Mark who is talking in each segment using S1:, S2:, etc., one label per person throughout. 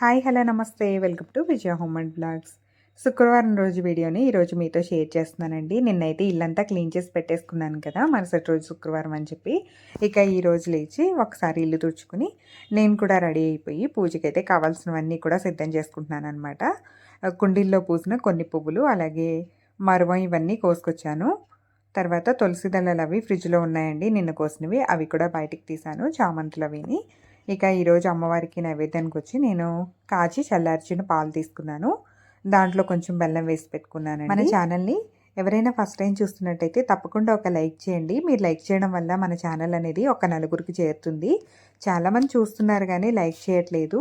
S1: Hi hello నమస్తే. Welcome to Vijaya home and blogs. శుక్రవారం రోజు వీడియోని ఈరోజు మీతో షేర్ చేస్తున్నానండి. నిన్నైతే ఇల్లంతా క్లీన్ చేసి పెట్టేసుకున్నాను కదా మరుసటి రోజు శుక్రవారం అని చెప్పి. ఇక ఈ రోజు లేచి ఒకసారి ఇల్లు తుడుచుకుని నేను కూడా రెడీ అయిపోయి పూజకైతే కావాల్సినవన్నీ కూడా సిద్ధం చేసుకుంటున్నాను అనమాట కుండీల్లో పూసిన కొన్ని పువ్వులు అలాగే మరువం ఇవన్నీ కోసుకొచ్చాను. తర్వాత తులసి దళాలు అవి ఫ్రిడ్జ్లో ఉన్నాయండి. నిన్న కోసినవి అవి కూడా బయటికి తీశాను చామంతులు అవిని ఇక ఈరోజు అమ్మవారికి నైవేద్యానికి వచ్చి నేను కాచి చల్లార్చిన పాలు తీసుకున్నాను. దాంట్లో కొంచెం బెల్లం వేసి పెట్టుకున్నాను మన ఛానల్ని ఎవరైనా ఫస్ట్ టైం చూస్తున్నట్టయితే తప్పకుండా ఒక లైక్ చేయండి. మీరు లైక్ చేయడం వల్ల మన ఛానల్ అనేది ఒక నలుగురికి చేరుతుంది. చాలామంది చూస్తున్నారు కానీ లైక్ చేయట్లేదు.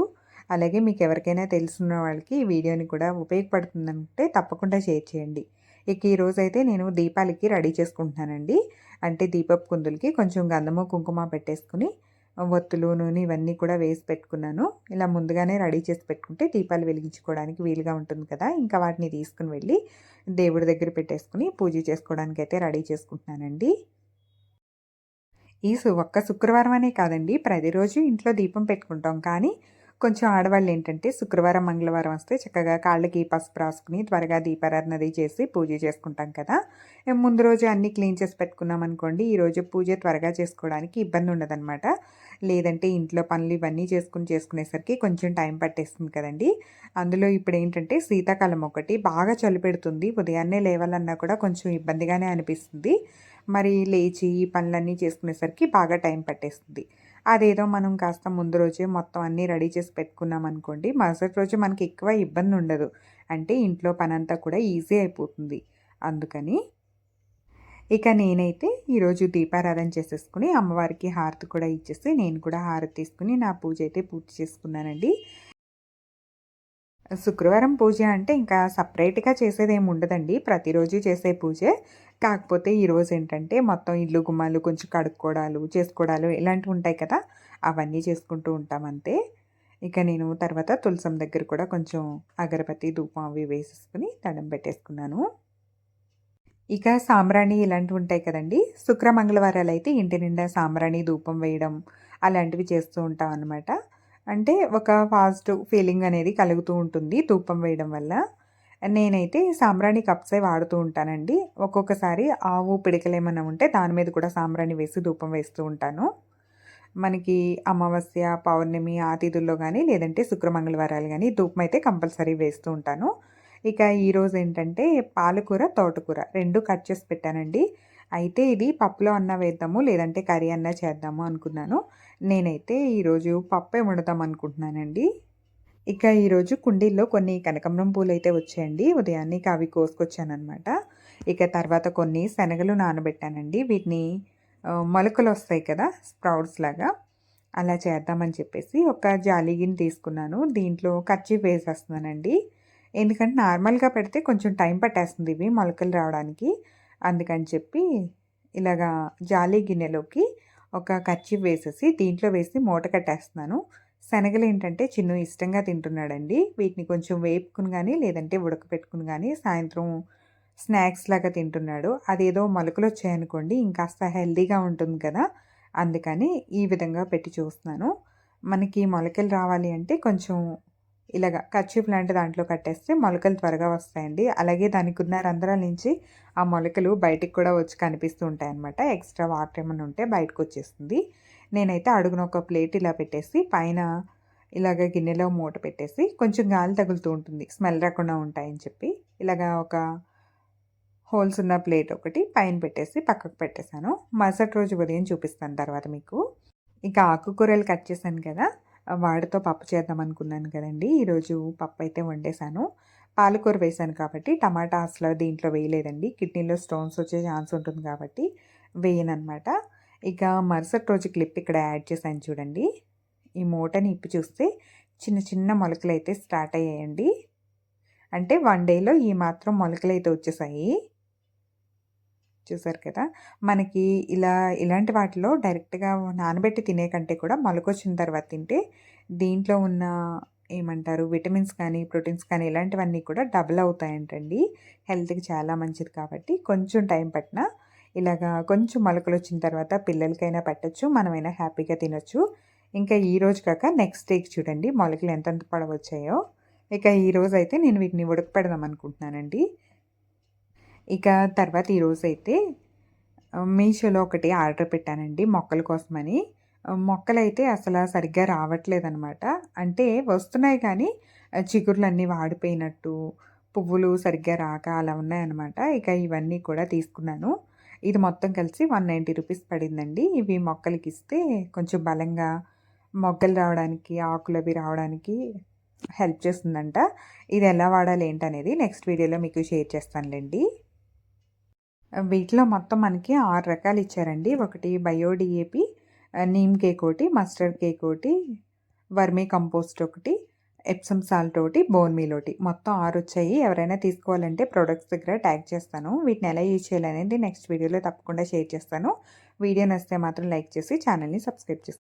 S1: అలాగే మీకు ఎవరికైనా తెలుసున్న వాళ్ళకి ఈ వీడియోని కూడా ఉపయోగపడుతుందంటే తప్పకుండా షేర్ చేయండి. ఇక ఈరోజు అయితే నేను దీపాలకి రెడీ చేసుకుంటున్నానండి. అంటే దీపపు కుందులకి కొంచెం గంధము కుంకుమ పెట్టేసుకుని ఒత్తులు నూనె ఇవన్నీ కూడా వేసి పెట్టుకున్నాను. ఇలా ముందుగానే రెడీ చేసి పెట్టుకుంటే దీపాలు వెలిగించుకోవడానికి వీలుగా ఉంటుంది కదా. ఇంకా వాటిని తీసుకుని వెళ్ళి దేవుడి దగ్గర పెట్టేసుకుని పూజ చేసుకోవడానికి అయితే రెడీ చేసుకుంటున్నానండి. ఈ ఒక్క శుక్రవారం అనే కాదండి ప్రతిరోజు ఇంట్లో దీపం పెట్టుకుంటాం. కానీ కొంచెం ఆడవాళ్ళు ఏంటంటే శుక్రవారం మంగళవారం వస్తే చక్కగా కాళ్ళకి పసుపు రాసుకుని త్వరగా దీపారాధనది చేసి పూజ చేసుకుంటాం కదా. ముందు రోజు అన్నీ క్లీన్ చేసి పెట్టుకున్నాం అనుకోండి ఈరోజు పూజ త్వరగా చేసుకోవడానికి ఇబ్బంది ఉండదన్నమాట. లేదంటే ఇంట్లో పనులు ఇవన్నీ చేసుకుని చేసుకునేసరికి కొంచెం టైం పట్టేస్తుంది కదండి. అందులో ఇప్పుడు ఏంటంటే శీతాకాలం ఒకటి బాగా చలి పెడుతుంది ఉదయాన్నే లేవాలన్నా కూడా కొంచెం ఇబ్బందిగానే అనిపిస్తుంది. మరి లేచి ఈ పనులన్నీ చేసుకునేసరికి బాగా టైం పట్టేస్తుంది. అదేదో మనం కాస్త ముందు రోజే మొత్తం అన్నీ రెడీ చేసి పెట్టుకున్నాం అనుకోండి మరుసటి రోజు మనకి ఎక్కువ ఇబ్బంది ఉండదు. అంటే ఇంట్లో పనంతా కూడా ఈజీ అయిపోతుంది. అందుకని ఇక నేనైతే ఈరోజు దీపారాధన చేసేసుకుని అమ్మవారికి హారతి కూడా ఇచ్చేసి నేను కూడా హారతి తీసుకుని నా పూజ అయితే పూర్తి చేసుకున్నానండి. శుక్రవారం పూజ అంటే ఇంకా సపరేట్గా చేసేది ఏమి ఉండదండి. ప్రతిరోజు చేసే పూజే. కాకపోతే ఈరోజు ఏంటంటే మొత్తం ఇల్లు గుమ్మాలు కొంచెం కడుక్కోవడాలు చేసుకోవడాలు ఇలాంటివి ఉంటాయి కదా అవన్నీ చేసుకుంటూ ఉంటామంతే ఇక నేను తర్వాత తులసం దగ్గర కూడా కొంచెం అగరబత్తి ధూపం అవి వేసేసుకుని తడం పెట్టేసుకున్నాను. ఇక సాంబ్రాణి ఇలాంటివి ఉంటాయి కదండి శుక్ర మంగళవారాలు అయితే ఇంటి నిండా సాంబ్రాణి ధూపం వేయడం అలాంటివి చేస్తూ ఉంటాం అనమాట అంటే ఒక పాజిటివ్ ఫీలింగ్ అనేది కలుగుతూ ఉంటుంది ధూపం వేయడం వల్ల. నేనైతే సాంబ్రాణి కప్సే వాడుతూ ఉంటానండి. ఒక్కొక్కసారి ఆవు పిడికలేమన్నా ఉంటే దాని మీద కూడా సాంబ్రాణి వేసి ధూపం వేస్తూ ఉంటాను. మనకి అమావాస్య పౌర్ణమి ఆతిథుల్లో కానీ లేదంటే శుక్రమంగళవారాలు కానీ ధూపం అయితే కంపల్సరీ వేస్తూ ఉంటాను. ఇక ఈరోజు ఏంటంటే పాలకూర తోటకూర రెండు కట్ చేసి పెట్టానండి. అయితే ఇది పప్పులో అన్న వేద్దాము లేదంటే కర్రీ అన్న చేద్దాము అనుకున్నాను. నేనైతే ఈరోజు పప్పే వండుదాం అనుకుంటున్నానండి. ఇక ఈరోజు కుండీల్లో కొన్ని కనకంబరం పూలు అయితే వచ్చాయండి. ఉదయాన్నే అవి కోసుకొచ్చానమాట ఇక తర్వాత కొన్ని శనగలు నానబెట్టానండి. వీటిని మొలకలు వస్తాయి కదా స్ప్రౌట్స్ లాగా. అలా చేద్దామని చెప్పేసి ఒక జాలీగిని తీసుకున్నాను. దీంట్లో కర్చీ వేసేస్తున్నానండి. ఎందుకంటే నార్మల్గా పెడితే కొంచెం టైం పట్టేస్తుంది ఇవి మొలకలు రావడానికి. అందుకని చెప్పి ఇలాగా జాలీ గిన్నెలోకి ఒక కర్చీ వేసేసి దీంట్లో వేసి మూట కట్టేస్తున్నాను. శనగలు ఏంటంటే చిన్ను ఇష్టంగా తింటున్నాడండి. వీటిని కొంచెం వేపుకుని కానీ లేదంటే ఉడకపెట్టుకుని కానీ సాయంత్రం స్నాక్స్ లాగా తింటున్నాడు. అదేదో మొలకలు వచ్చాయనుకోండి ఇంకాస్త హెల్దీగా ఉంటుంది కదా. అందుకని ఈ విధంగా పెట్టి చూస్తున్నాను. మనకి మొలకలు రావాలి అంటే కొంచెం ఇలాగ కర్చీఫ్ లాంటి దాంట్లో కట్టేస్తే మొలకలు త్వరగా వస్తాయండి. అలాగే దానికి ఉన్న రంధ్రాల నుంచి ఆ మొలకలు బయటికి కూడా వచ్చి కనిపిస్తూ ఉంటాయి అనమాట ఎక్స్ట్రా వాటర్ ఏమైనా ఉంటే బయటకు వచ్చేస్తుంది. నేనైతే అడుగున ఒక ప్లేట్ ఇలా పెట్టేసి పైన ఇలాగ గిన్నెలో మూట పెట్టేసి కొంచెం గాలి తగులుతూ ఉంటుంది. స్మెల్ రాకుండా ఉంటాయని చెప్పి ఇలాగ ఒక హోల్స్ ఉన్న ప్లేట్ ఒకటి పైన పెట్టేసి పక్కకు పెట్టేశాను. మరుసటి రోజు ఉదయం చూపిస్తాను తర్వాత మీకు. ఇంకా ఆకుకూరలు కట్ చేశాను కదా వాడితో పప్పు చేద్దాం అనుకున్నాను కదండి. ఈరోజు పప్పు అయితే వండేశాను. పాలకూర వేసాను కాబట్టి టమాటా అసలు దీంట్లో వేయలేదండి. కిడ్నీలో స్టోన్స్ వచ్చే ఛాన్స్ ఉంటుంది కాబట్టి వేయనమాట ఇక మరుసటి రోజు క్లిప్ ఇక్కడ యాడ్ చేశాను చూడండి. ఈ మూటని ఇప్పి చూస్తే చిన్న చిన్న మొలకలు అయితే స్టార్ట్ అయ్యాయండి. అంటే వన్ డేలో ఈ మాత్రం మొలకలు అయితే వచ్చేసాయి. చూసారు కదా? మనకి ఇలా ఇలాంటి వాటిలో డైరెక్ట్గా నానబెట్టి తినే కంటే కూడా మొలకొచ్చిన తర్వాత తింటే దీంట్లో ఉన్న ఏమంటారు విటమిన్స్ కానీ ప్రోటీన్స్ కానీ ఇలాంటివన్నీ కూడా డబుల్ అవుతాయంటండి. హెల్త్కి చాలా మంచిది కాబట్టి కొంచెం టైం పట్టినా ఇలాగా కొంచెం మొలకలు వచ్చిన తర్వాత పిల్లలకైనా పెట్టచ్చు మనమైనా హ్యాపీగా తినొచ్చు. ఇంకా ఈ రోజు కాక నెక్స్ట్ డేకి చూడండి మొలకలు ఎంతెంత పడవచ్చాయో. ఇక ఈ రోజు అయితే నేను వీటిని ఉడకపెడదాం అనుకుంటున్నానండి. ఇక తర్వాత ఈరోజైతే మీషోలో ఒకటి ఆర్డర్ పెట్టానండి మొక్కల కోసమని. మొక్కలైతే అసలు సరిగ్గా రావట్లేదనమాట. అంటే వస్తున్నాయి కానీ చిగుర్లు అన్నీ వాడిపోయినట్టు పువ్వులు సరిగ్గా రాక అలా ఉన్నాయన్నమాట ఇక ఇవన్నీ కూడా తీసుకున్నాను. ఇది మొత్తం కలిసి వన్ నైంటీ రూపీస్ పడిందండి. ఇవి మొక్కలకి ఇస్తే కొంచెం బలంగా మొగ్గలు రావడానికి ఆకులు అవి రావడానికి హెల్ప్ చేస్తుందంట. ఇది ఎలా వాడాలి ఏంటనేది నెక్స్ట్ వీడియోలో మీకు షేర్ చేస్తానులేండి. వీటిలో మొత్తం మనకి ఆరు రకాలు ఇచ్చారండి. ఒకటి బయోడిఏపి నీమ్ కేక్ ఒకటి మస్టర్డ్ కేక్ ఒకటి వర్మీ కంపోస్ట్ ఒకటి ఎప్సమ్ సాల్ట్ ఒకటి బోన్ మీల్ ఒకటి మొత్తం ఆరు వచ్చాయి ఎవరైనా తీసుకోవాలంటే ప్రొడక్ట్స్ దగ్గర ట్యాగ్ చేస్తాను. వీటిని ఎలా యూజ్ చేయాలనేది నెక్స్ట్ వీడియోలో తప్పకుండా షేర్ చేస్తాను. వీడియో నచ్చితే మాత్రం లైక్ చేసి ఛానల్ని సబ్స్క్రైబ్ చేసుకోండి